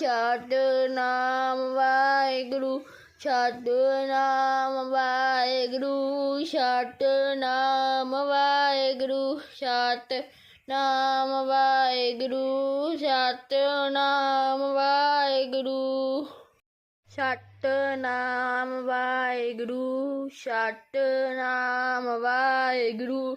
ਸਤਨਾਮ ਵਾਹਿਗੁਰੂ ਸਤਨਾਮ ਵਾਹਿਗੁਰੂ ਸਤਨਾਮ ਵਾਹਿਗੁਰੂ ਸਤਨਾਮ ਵਾਹਿਗੁਰੂ ਸਤਨਾਮ ਵਾਹਿਗੁਰੂ ਸਤਨਾਮ ਵਾਹਿਗੁਰੂ ਸਤਨਾਮ ਵਾਹਿਗੁਰੂ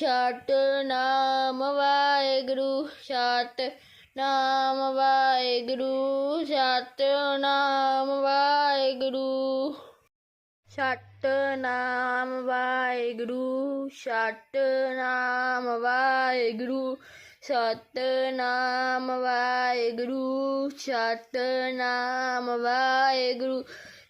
ਛਟ ਨਾਮ ਵਾਹਿਗੁਰੂ, ਛਟ ਨਾਮ ਵਾਹਿਗੁਰੂ, ਛਟ ਨਾਮ ਵਾਹਿਗੁਰੂ। ਛਟ ਨਾਮ ਵਾਹਿਗੁਰੂ, ਛਟ ਨਾਮ ਵਾਹਿਗੁਰੂ ਛਤ ਨਾਮ ਵਾਹਿਗੁਰੂ ਛਤ ਨਾਮ ਵਾਹਿਗੁਰੂ।